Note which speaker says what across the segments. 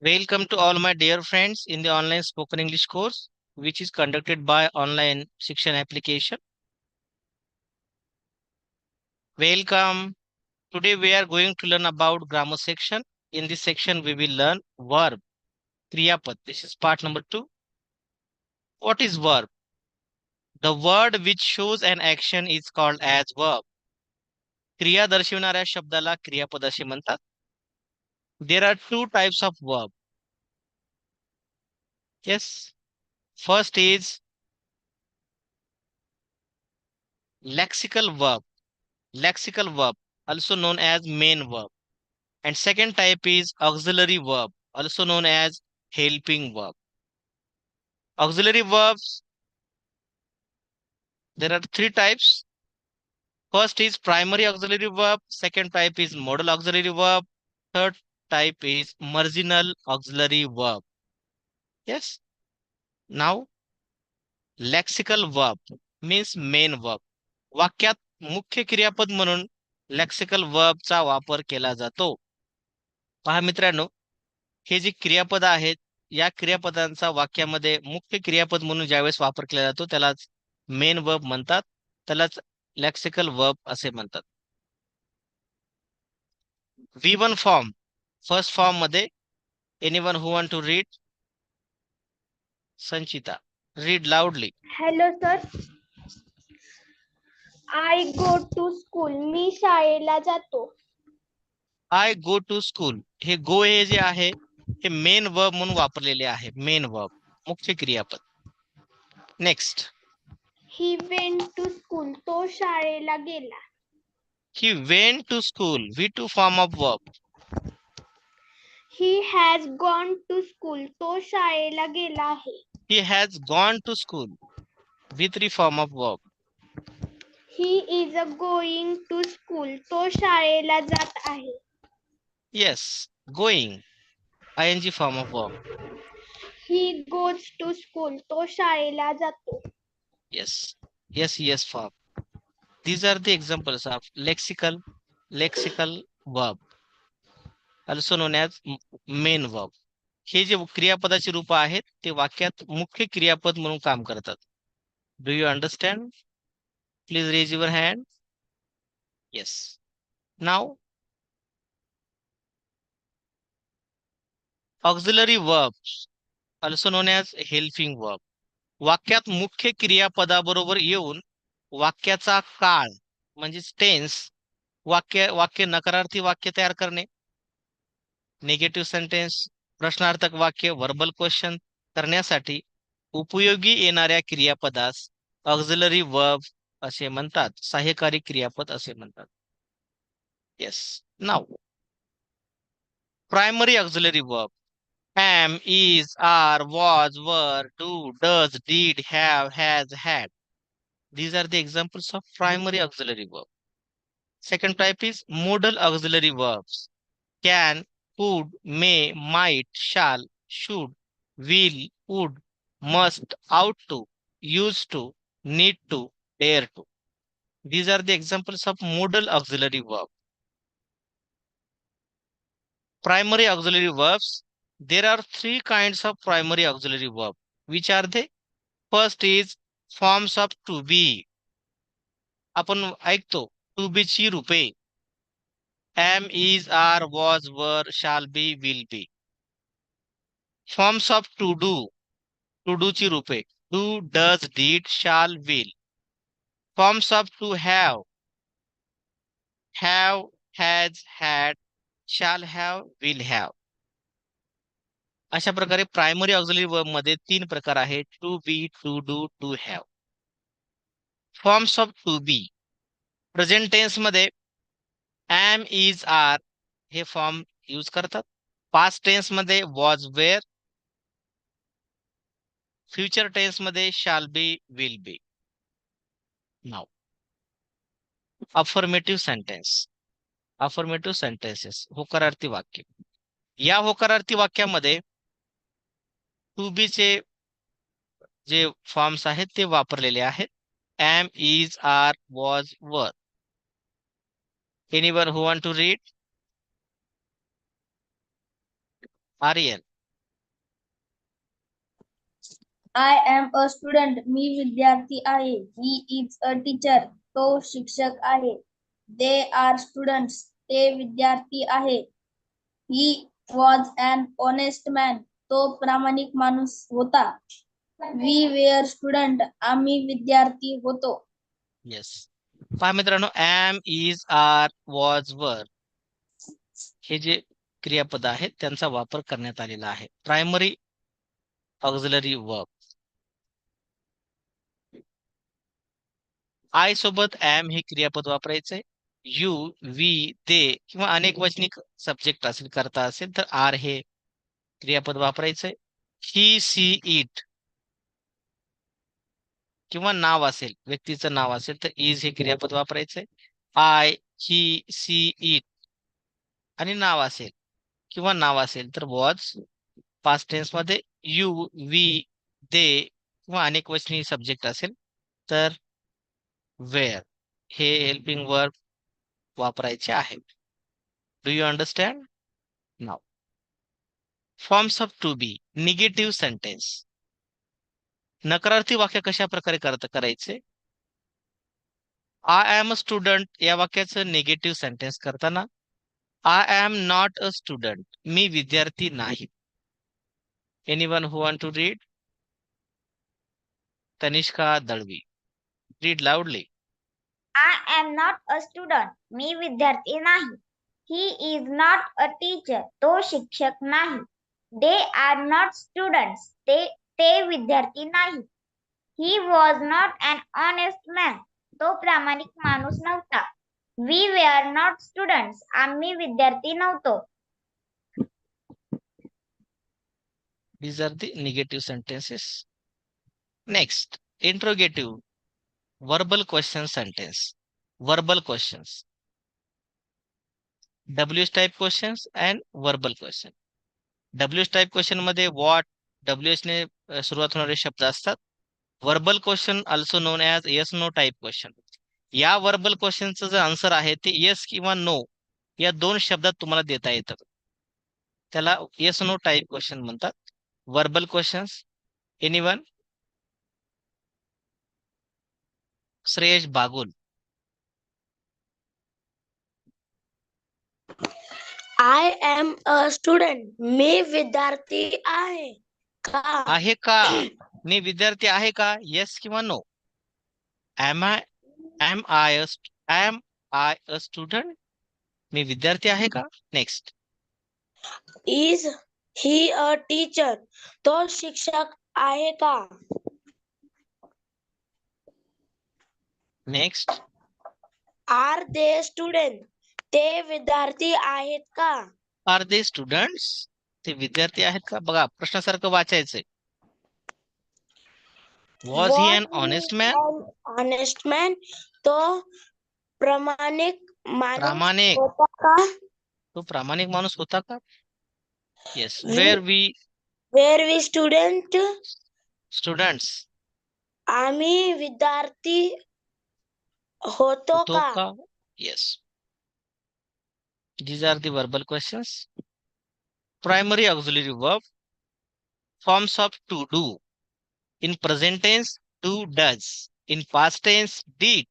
Speaker 1: Welcome to all my dear friends in the online spoken English course, which is conducted by online Shikshan application. Welcome. Today we are going to learn about grammar section. In this section, we will learn verb, Kriyapad. This is part number two. What is verb? The word which shows an action is called as verb. क्रिया दर्शविणाऱ्या शब्दाला क्रियापद असे म्हणतात there are two types of verb. Yes. First is lexical verb. Lexical verb, also known as main verb. And second type is auxiliary verb, also known as helping verb. Auxiliary verbs, there are three types. First is primary auxiliary verb. Second type is modal auxiliary verb. Third type is marginal auxiliary verb. Yes? Now lexical verb means main verb. वाक्यात मुख्य क्रियापद म्हणून lexical चा वापर केला जातो. पहा मित्रांनो हे जे क्रियापद आहेत या क्रियापदांचा वाक्यामध्ये मुख्य क्रियापद म्हणून ज्यावेळेस वापर केला जातो त्यालाच मेन वर्ब म्हणतात त्यालाच लेक्सिकल वर्ब असे म्हणतात. वी वन फॉर्म फर्स्ट फॉर्ममध्ये anyone who want to read Sanchita read loudly
Speaker 2: hello sir I go to school मी शाळेला जातो.
Speaker 1: आय गो टू स्कूल हे गो हे जे आहे हे मेन वर्ब म्हणून वापरलेले आहे. मेन वर्ब मुख्य क्रियापद. Next
Speaker 2: he went to school तो शाळेला गेला.
Speaker 1: He went to school V two form of verb
Speaker 2: he has gone to school तो शाळेला गेला आहे.
Speaker 1: He has gone to school V three form of verb
Speaker 2: he is a going to school तो शाळेला जात आहे.
Speaker 1: Yes going I N G form of verb
Speaker 2: he goes to school तो शाळेला जातो.
Speaker 1: Yes yes yes verb these are the examples of lexical lexical verb. Also known as main verb. हे जे क्रियापदाची रूप आहेत ते वाक्यात मुख्य क्रियापद म्हणून काम करतात. Do you understand please raise your hand yes now auxiliary verb also known as helping verb वाक्यात मुख्य क्रियापदाबरोबर येऊन वाक्याचा काळ म्हणजे टेन्स वाक्य वाक्य नकारार्थी वाक्य तयार करणे. निगेटिव्ह सेंटेन्स प्रश्नार्थक वाक्य वर्बल क्वेश्चन करण्यासाठी उपयोगी येणाऱ्या क्रियापदास ऑक्झलरी वर्ब असे म्हणतात. सहाय्यकारी क्रियापद असे म्हणतात. Yes now primary auxiliary verb am is are was were do does did have has had these are the examples of primary auxiliary verb second type is modal auxiliary verb can could, may, might, shall, should, will, would, must, ought to, used to, need to, dare to. These are the examples of modal auxiliary verb. Primary auxiliary verbs there are three kinds of primary auxiliary verb which are they first is forms of to be आपण ऐकतो to be ची रूपे am is are was were shall be will be forms of to do to do ची रूपे. Do, does did shall will forms of to have have has had shall have will have अशा प्रकारे primary auxiliary वर्बमध्ये तीन प्रकार आहेत. To be to do to have forms of to be present टेन्समध्ये am is are हे form use करतात. Past टेन्समध्ये was were future टेन्समध्ये shall be will be now affirmative sentence affirmative sentences होकारार्थी वाक्य. या होकारार्थी वाक्यामध्ये टू बी चे जे फॉर्म्स आहेत ते वापरलेले आहेत. Am is are was were Anyone who want to read? Ariel.
Speaker 3: I am a student. Me, विद्यार्थी आहे. He is a teacher. तो शिक्षक आहे. They are students. ते विद्यार्थी आहे. He was an honest man. तो प्रामाणिक manus होता. We were student. आम्ही विद्यार्थी होतो.
Speaker 1: Yes. पहा मित्रांनो एम इज आर वॉज वर हे जे क्रियापद आहेत त्यांचा वापर करण्यात आलेला आहे. प्रायमरी ऑक्झिलरी वर्ब आय सोबत एम हे क्रियापद वापरायचंय. यू वी दे किंवा अनेक वचनिक सब्जेक्ट असेल करता असेल तर आर हे क्रियापद वापरायचंय. ही सी इट किंवा नाव असेल व्यक्तीचं नाव असेल तर इज हे क्रियापद वापरायचंय. आय ही सी इट आणि नाव असेल किंवा नाव असेल तर वॉज पास्ट टेन्समध्ये यू वी दे किंवा अनेक वचनी सब्जेक्ट असेल तर वेअर हे हेल्पिंग वर्ब वापरायचे आहेत. Do you understand now forms of to be negative sentence नकारार्थी वाक्य कशा प्रकारे करायचे? आय एम अ स्टुडंट या वाक्याचं निगेटिव्ह सेंटेन्स करताना I am not a student मी विद्यार्थी नाही. Anyone who want to read Tanishka Dalvi. Read loudly
Speaker 2: I am not a student मी विद्यार्थी नाही. He is not a teacher तो शिक्षक नाही. दे आर नॉट स्टुडंट ते ते विद्यार्थी नाही he was not an honest man तो प्रामाणिक माणूस नव्हता we way R not students आम्ही विद्यार्थी नव्हतो
Speaker 1: These are the negative sentences. Next, interrogative. Verbal question sentence. Verbal questions. W type questions and verbal question. W type question मध्ये what, WH ने सुरुवात होणारे शब्द असतात. Verbal question also known as yes no type question या verbal क्वेश्चनचं जे answer आहे ते येस किंवा नो या दोन शब्दात तुम्हाला देता येतं त्याला येस नो टाईप क्वेश्चन म्हणतात. Verbal questions anyone Shreyash Bagul.
Speaker 4: I am a student मी विद्यार्थी आहे.
Speaker 1: आहे का? मी विद्यार्थी आहे का? येस किंवा no am I am I am I a student मी विद्यार्थी आहे का? Next
Speaker 4: is he a teacher तो शिक्षक आहे का?
Speaker 1: नेक्स्ट
Speaker 4: आर दे स्टुडंट ते विद्यार्थी आहेत का?
Speaker 1: आर दे स्टुडंट्स ते विद्यार्थी आहेत का? बघा प्रश्नासारखं वाचायचंय. Was he an honest man
Speaker 4: honest man तो प्रामाणिक माणूस
Speaker 1: प्रामाणिक.
Speaker 4: होता का?
Speaker 1: तो प्रामाणिक माणूस होता का?
Speaker 4: Yes
Speaker 1: were we
Speaker 4: were we student
Speaker 1: students
Speaker 4: आम्ही विद्यार्थी होतो का?
Speaker 1: का? Yes. These are the verbal questions. Primary auxiliary verb forms of to do in present tense do does in past tense did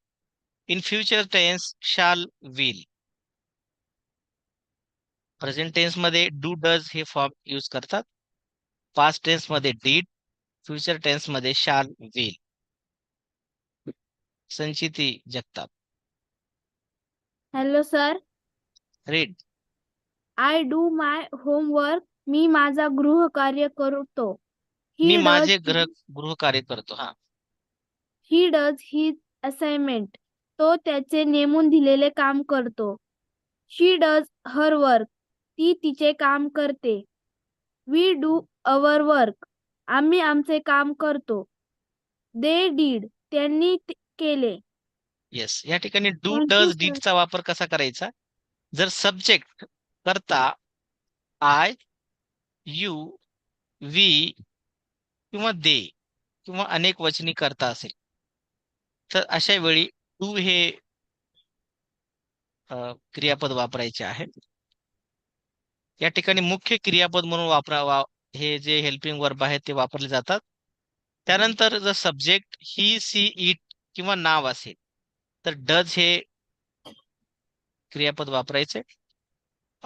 Speaker 1: in future tense shall will present tense मध्ये do does हे form use करतात past tense मध्ये did future tense मध्ये shall will Sanchiti Jagtap
Speaker 5: hello sir
Speaker 1: read
Speaker 5: I do my homework मी माझा गृहकार्य करतो.
Speaker 1: मी माझे गृह गृहकार्य करतो हा.
Speaker 5: ही डज ही असाइनमेंट तो त्याचे नेमून दिलेले काम करतो. शी डज हर वर्क ती तिचे काम करते. वी डू अवर वर्क आम्ही आमचे काम करतो. दे डीड त्यांनी ते केले.
Speaker 1: येस या ठिकाणी do
Speaker 5: Thank you,
Speaker 1: does
Speaker 5: sir.
Speaker 1: डीडचा वापर कसा करायचा? जर सब्जेक्ट करता आय यू वी किंवा दे किंवा अनेक वचनी करता असेल. तर अशा वेळी टू हे क्रियापद वापरायचे आहे. या ठिकाणी मुख्य क्रियापद म्हणून वापरा वा हे जे हेल्पिंग वर्ब आहेत ते वापरले जातात. त्यानंतर जर सब्जेक्ट ही सी इट किंवा नाव असेल तर डज हे क्रियापद वापरायचे.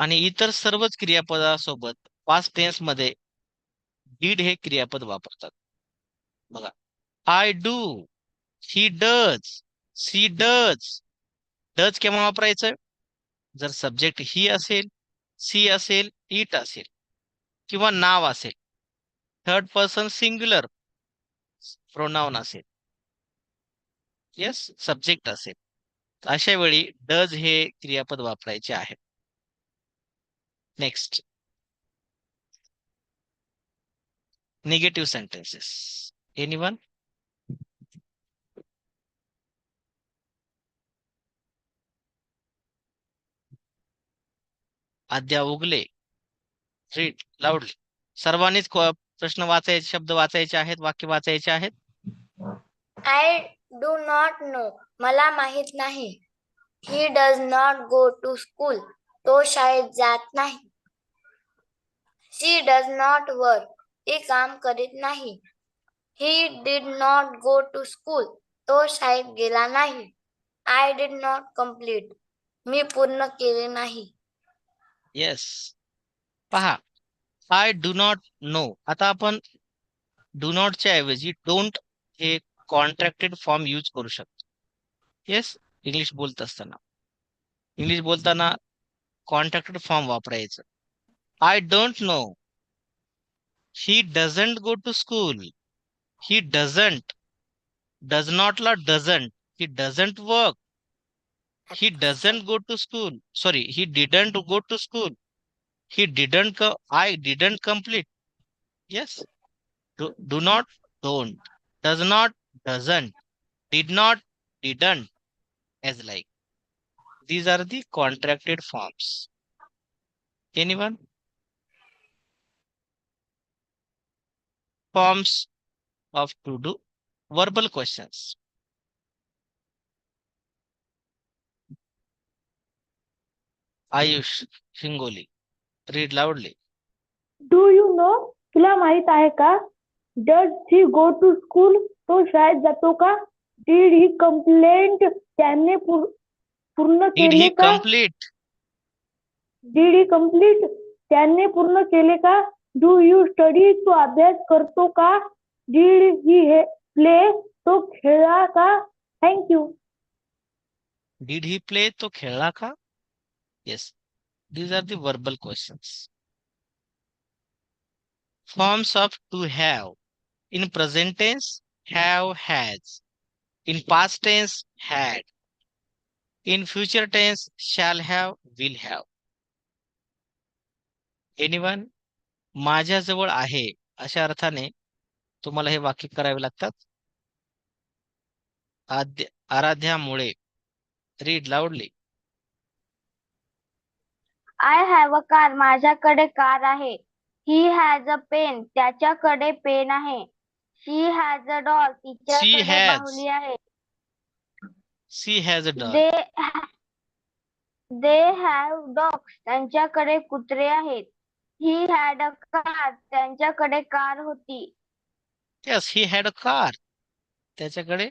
Speaker 1: आणि इतर सर्वच क्रियापदासोबत पास्ट टेन्समध्ये डीड हे क्रियापद वापरतात. बघा. I do he does she does does केव्हा वापरायचं? जर सब्जेक्ट ही असेल सी असेल इट असेल किंवा नाव असेल. थर्ड पर्सन सिंग्युलर प्रोनाउन असेल. येस सब्जेक्ट असेल. अशा वेळी डज हे क्रियापद वापरायचे आहे. Next negative sentences anyone Aadya Ugale. Read loudly सर्वांनीच प्रश्न वाचायचे शब्द वाचायचे आहेत वाक्य वाचायचे आहेत?
Speaker 6: आय डू नॉट नो मला माहीत नाही. He does not go to school तो शाळेत जात नाही. शी डज नॉट वर्क ती काम करीत नाही. He did not go to school तो शाळेत गेला नाही. आय डीड नॉट कंप्लीट मी पूर्ण केले नाही.
Speaker 1: येस पहा. आय डू नॉट नो आता आपण डू नॉटच्या ऐवजी डोंट हे कॉन्ट्रॅक्टेड फॉर्म यूज करू शकतो. येस इंग्लिश बोलत असताना. इंग्लिश बोलताना कॉन्ट्रॅक्टेड फॉर्म वापरायचं. I don't know. He doesn't go to school. He doesn't. Does not la doesn't. He doesn't work. He doesn't go to school. Sorry, he didn't go to school. He didn't. I didn't complete. Yes. Do, do not, don't. Does not, doesn't. Did not, didn't. As like. These are the contracted forms. Anyone? Forms of to do verbal questions Ayush Shingoli. Read loudly.
Speaker 7: Do you know तुला माहीत आहे का does he go to school तो शाळेत जातो का did he complaint त्याने पूर- पूर्ण केले का? डीड ही कंप्लीट त्याने पूर्ण केले का डू यू स्टडी तो अभ्यास करतो का डीड ही हे प्ले तो खेळला का थँक्यू
Speaker 1: Did he play? तो खेळला का? Yes. These are the verbal questions. Forms of to have. In present tense, have has. In past tense, had. In future tense, shall have, will have. Anyone? माझ्याजवळ आहे अशा अर्थाने तुम्हाला हे वाक्य करावे लागतात. Aadya आराध्यामुळे. Read loudly
Speaker 8: I have a car माझ्याकडे कार आहे. ही हॅज अ पेन त्याच्याकडे पेन आहे. शी हॅज अ डॉल तिच्याकडे
Speaker 1: has.
Speaker 8: बाहुली आहे.
Speaker 1: She has a dog
Speaker 8: they they have dogs त्यांच्याकडे कुत्रे आहेत. ही हॅड अ कार त्यांच्याकडे कार होती.
Speaker 1: Yes he had a car त्याच्याकडे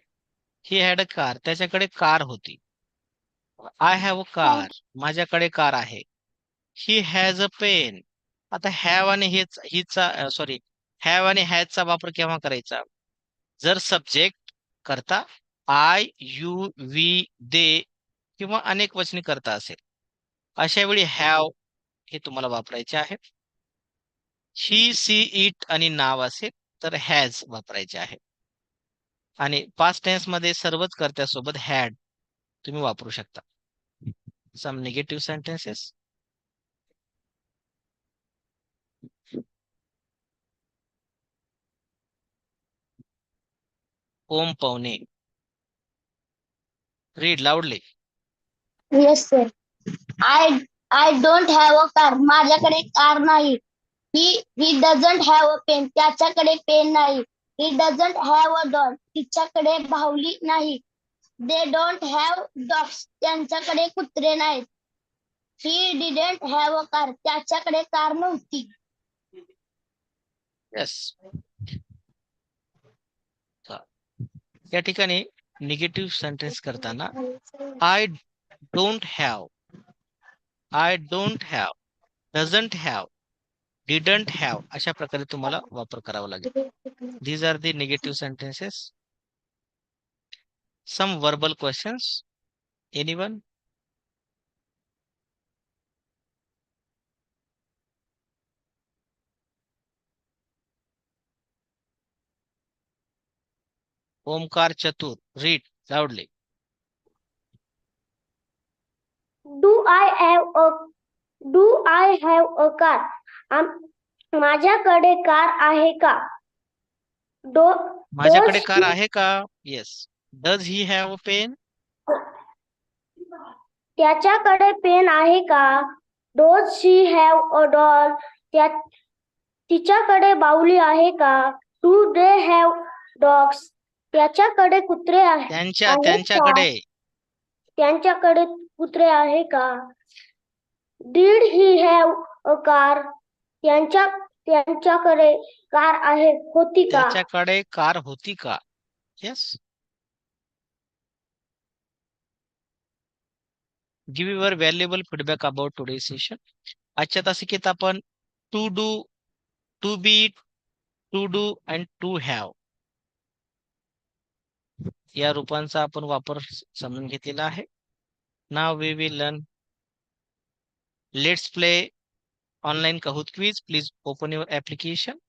Speaker 1: ही हॅड अ कार त्याच्याकडे कार होती. आय हॅव अ कार माझ्याकडे कार आहे. ही हॅज अ पेन आता हॅव आणि हेच हिचा सॉरी हॅव आणि हॅजचा वापर केव्हा करायचा? जर सब्जेक्ट करता आय यू वी दे किंवा अनेक वचनी करता असेल. अशा वेळी हॅव हे तुम्हाला वापरायचे आहे. ही सी इट आणि नाव असेल तर हॅज वापरायचे आहे. आणि पास्ट टेन्समध्ये सर्वच कर्त्यासोबत हॅड तुम्ही वापरू शकता. Some negative sentences Om Pawane. Read loudly
Speaker 4: yes sir I I don't have a car माझ्याकडे कार नाही. He he doesn't have a pen त्याच्याकडे पेन नाही. He doesn't have a dog तिच्याकडे भावली नाही. दे डोंट हॅव डॉग्स त्यांच्याकडे कुत्रे नाहीत. He didn't have a car त्याच्याकडे कार नव्हती.
Speaker 1: येस या ठिकाणी निगेटिव्ह सेंटेन्स करताना I don't have I don't have doesn't have didn't have अशा प्रकारे तुम्हाला वापर करावा लागेल. These are the negative sentences some verbal questions anyone Omkar Chatur read loudly
Speaker 9: Do I have a Do I have a car? आम- माझ्याकडे car आहे का? डो
Speaker 1: माझ्याकडे कार आहे का? Yes does he have a pen
Speaker 9: त्याच्याकडे pen आहे का? Does she have a doll त्या तिच्याकडे बाहुली आहे का? डू दे हॅव डॉग्स त्याच्याकडे कुत्रे आहे
Speaker 1: त्यांच्या? त्यांच्याकडे.
Speaker 9: त्यांच्याकडे कुत्रे आहे का? Did he have a car त्यांच्या त्यांच्याकडे कार आहे होती का?
Speaker 1: त्याच्याकडे कार होती का? Yes give your valuable feedback about today session आजच्या तासिकेत आपण to do to be to do and to have या रूपांचा आपण वापर समजून घेतलेला आहे. Now we will learn let's play online Kahoot quiz. Please open your application.